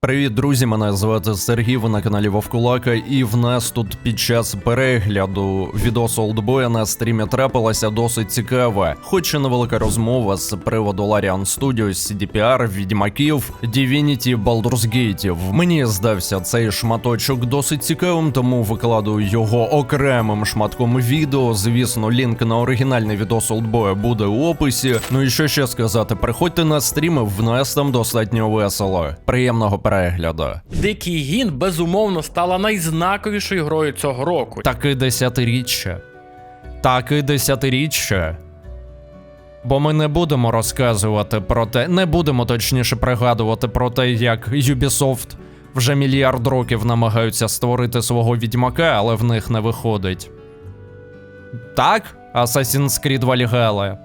Привіт, друзі! Мене звати Сергій. Ви на каналі Вовкулака, і в нас тут під час перегляду відосу Олдбоя на стрімі трапилася досить цікава, хоч і невелика розмова з приводу Larian Studios, CDPR, відьмаків, Divinity, Baldur's Gate. Мені здався цей шматочок досить цікавим, тому викладу його окремим шматком відео. Звісно, лінк на оригінальний відос Олдбоя буде у описі. Ну і що ще сказати, приходьте на стріми, в нас там достатньо весело. Приємного перегляду. Дикий гін безумовно стала найзнаковішою грою цього року. Таки десятиріччя. Таки десятиріччя. Бо ми не будемо розказувати про те, не будемо точніше пригадувати про те, як Ubisoft вже мільярд років намагаються створити свого відьмака, але в них не виходить. Так, Assassin's Creed Valhalla.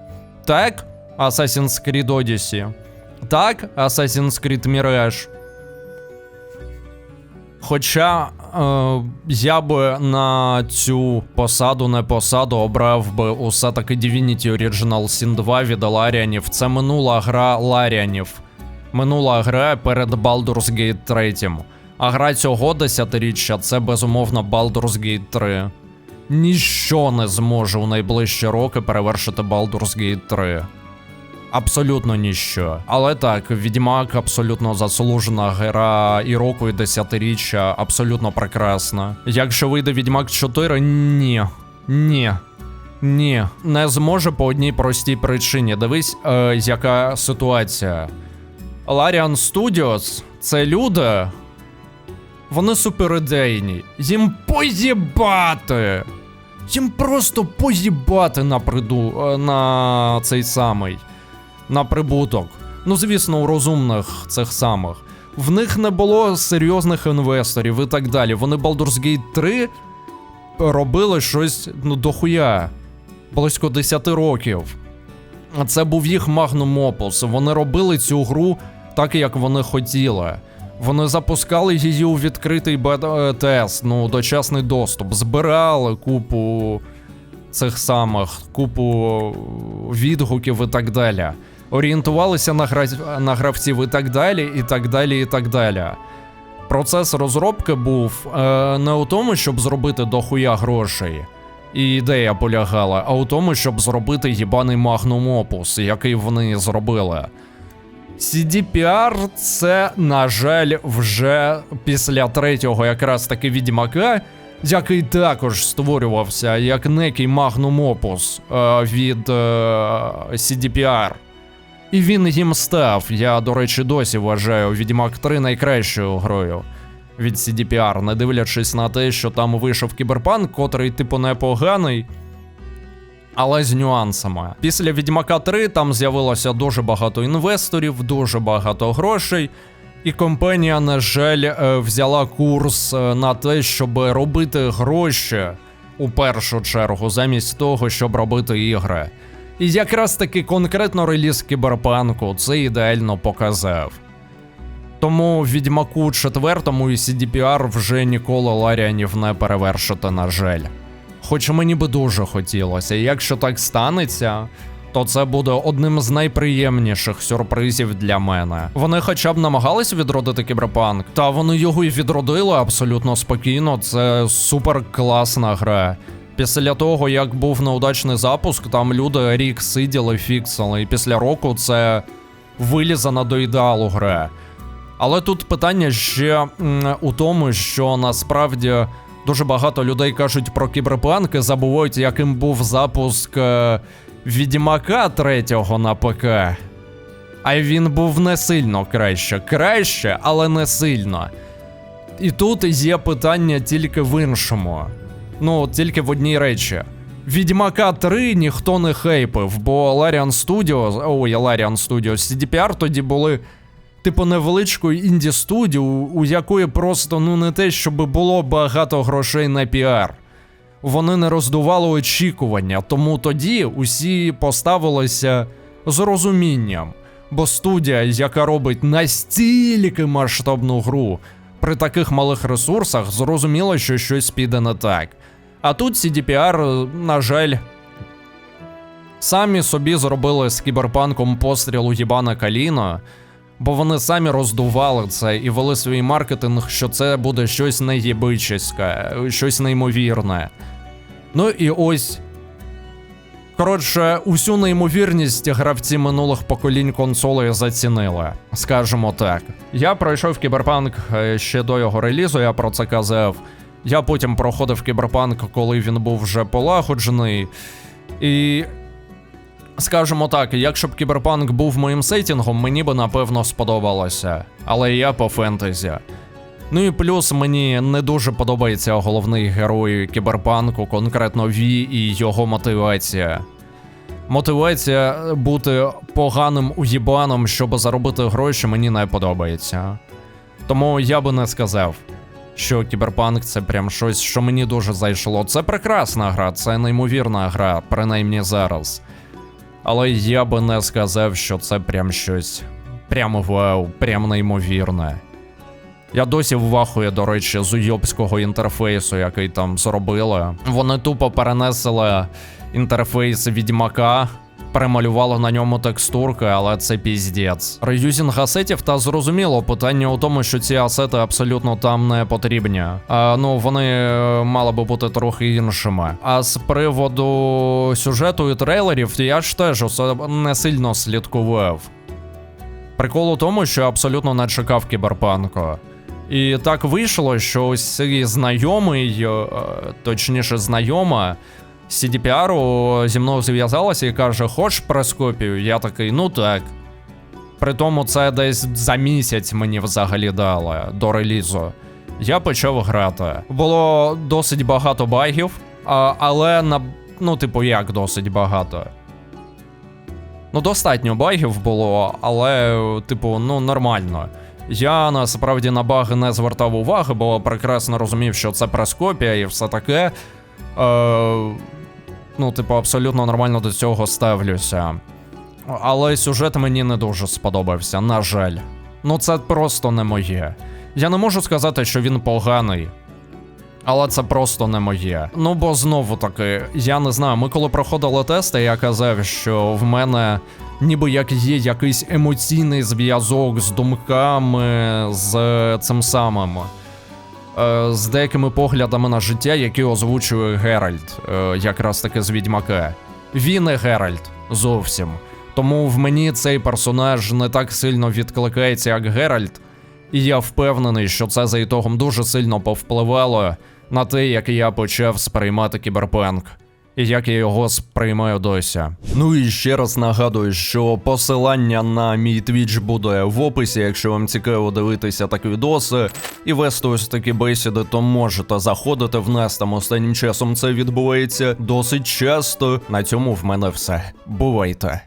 Так, Assassin's Creed Odyssey. Так, Assassin's Creed Mirage. Хоча е, я би на цю посаду, не посаду, обрав би усе таки Divinity Original Sin 2 від Ларіанів. Це минула гра Ларіанів. Минула гра перед Baldur's Gate 3. А гра цього десятиріччя це безумовно Baldur's Gate 3. Ніщо не зможе у найближчі роки перевершити Baldur's Gate 3. Абсолютно ніщо. Але так, Відьмак абсолютно заслужена гра і року, і десятиріччя, абсолютно прекрасна. Якщо вийде Відьмак 4, ні. Ні. Ні. Не зможе по одній простій причині. Дивись, е, яка ситуація. Larian Studios це люди. Вони суперідейні. Їм поїбати. Їм просто поїбати на приду е, на цей самий на прибуток. Ну, звісно, у розумних цих самих. В них не було серйозних інвесторів і так далі. Вони Baldur's Gate 3 робили щось ну дохуя. Близько 10 років. Це був їх Magnum Opus. Вони робили цю гру так, як вони хотіли. Вони запускали її у відкритий бета-тест, ну, дочасний доступ, збирали купу цих самих, купу відгуків і так далі. Орієнтувалися на, гра... на гравців і так далі, і так далі, і так далі. Процес розробки був е, не у тому, щоб зробити дохуя грошей. І ідея полягала, а у тому, щоб зробити їбаний Magnum Opus, який вони зробили. CDPR це, на жаль, вже після третього якраз таки відьмака, який також створювався як некий Magnum Opus е, від е, CDPR. І він їм став. Я, до речі, досі вважаю Відьмак 3 найкращою грою від CDPR, не дивлячись на те, що там вийшов кіберпанк, котрий, типу, непоганий. Але з нюансами. Після Відьмака 3 там з'явилося дуже багато інвесторів, дуже багато грошей. І компанія, на жаль, е, взяла курс е, на те, щоб робити гроші у першу чергу, замість того, щоб робити ігри. І якраз таки конкретно реліз кіберпанку це ідеально показав. Тому Відьмаку 4 і CDPR вже ніколи Ларіанів не перевершити, на жаль. Хоч мені би дуже хотілося, якщо так станеться, то це буде одним з найприємніших сюрпризів для мене. Вони хоча б намагались відродити кіберпанк, та вони його і відродили абсолютно спокійно. Це супер класна гра. Після того, як був неудачний запуск, там люди рік сиділи, фіксили, і після року це вилізана до ідеалу гра. Але тут питання ще у тому, що насправді дуже багато людей кажуть про кіберпанк і забувають, яким був запуск е, Відьмака третього на ПК. А він був не сильно краще. Краще, але не сильно. І тут є питання тільки в іншому. Ну, тільки в одній речі. Відьмака 3 ніхто не хейпив, бо Larian Studios, ой, Larian Studios, CDPR тоді були, типу, невеличкою інді студіо, у якої просто ну не те, щоб було багато грошей на піар. Вони не роздували очікування, тому тоді усі поставилися з розумінням. Бо студія, яка робить настільки масштабну гру, при таких малих ресурсах зрозуміло, що щось піде не так. А тут CDPR, на жаль, самі собі зробили з кіберпанком пострілу Гібана Каліна. Бо вони самі роздували це і вели свій маркетинг, що це буде щось неєбичеське, щось неймовірне. Ну і ось. Коротше, усю неймовірність гравці минулих поколінь консолей зацінили, скажімо так. Я пройшов кіберпанк е, ще до його релізу, я про це казав. Я потім проходив кіберпанк, коли він був вже полагоджений. І. Скажімо так, якщо б кіберпанк був моїм сетінгом, мені би напевно сподобалося. Але я по фентезі. Ну і плюс мені не дуже подобається головний герой кіберпанку, конкретно Ві і його мотивація. Мотивація бути поганим уїбаном, щоб заробити гроші, мені не подобається. Тому я би не сказав, що кіберпанк це прям щось, що мені дуже зайшло. Це прекрасна гра, це неймовірна гра, принаймні зараз. Але я би не сказав, що це прям щось. Прям вау, прям неймовірне. Я досі ввахую, до речі, з уйобського інтерфейсу, який там зробили. Вони тупо перенесли інтерфейс відьмака, перемалювали на ньому текстурки, але це піздець. Реюзінг асетів та зрозуміло, питання у тому, що ці асети абсолютно там не потрібні. А, ну, вони е, мали би бути трохи іншими. А з приводу сюжету і трейлерів, я ж теж усе не сильно слідкував. Прикол у тому, що абсолютно не чекав кіберпанку. І так вийшло, що ось цей знайомий, е, точніше, знайома CDPR зі мною зв'язалася і каже: Хочеш прескопію? Я такий, ну так. При тому це десь за місяць мені взагалі дали до релізу. Я почав грати. Було досить багато багів, але на. Ну, типу, як досить багато. Ну, достатньо багів було, але, типу, ну, нормально. Я насправді на баги не звертав уваги, бо прекрасно розумів, що це прескопія і все таке. Е, ну, типу, абсолютно нормально до цього ставлюся. Але сюжет мені не дуже сподобався, на жаль. Ну, це просто не моє. Я не можу сказати, що він поганий. Але це просто не моє. Ну бо знову таки, я не знаю, ми коли проходили тести, я казав, що в мене ніби як є якийсь емоційний зв'язок з думками, з цим самим. е, З деякими поглядами на життя, які озвучує Геральт, е, якраз таки з відьмака. Він і Геральт зовсім. Тому в мені цей персонаж не так сильно відкликається, як Геральт, і я впевнений, що це за ітогом дуже сильно повпливало на те, як я почав сприймати кіберпанк. І як я його сприймаю досі. Ну і ще раз нагадую, що посилання на мій твіч буде в описі, якщо вам цікаво дивитися такі відоси і вести ось такі бесіди, то можете заходити в нас там останнім часом це відбувається досить часто. На цьому в мене все. Бувайте.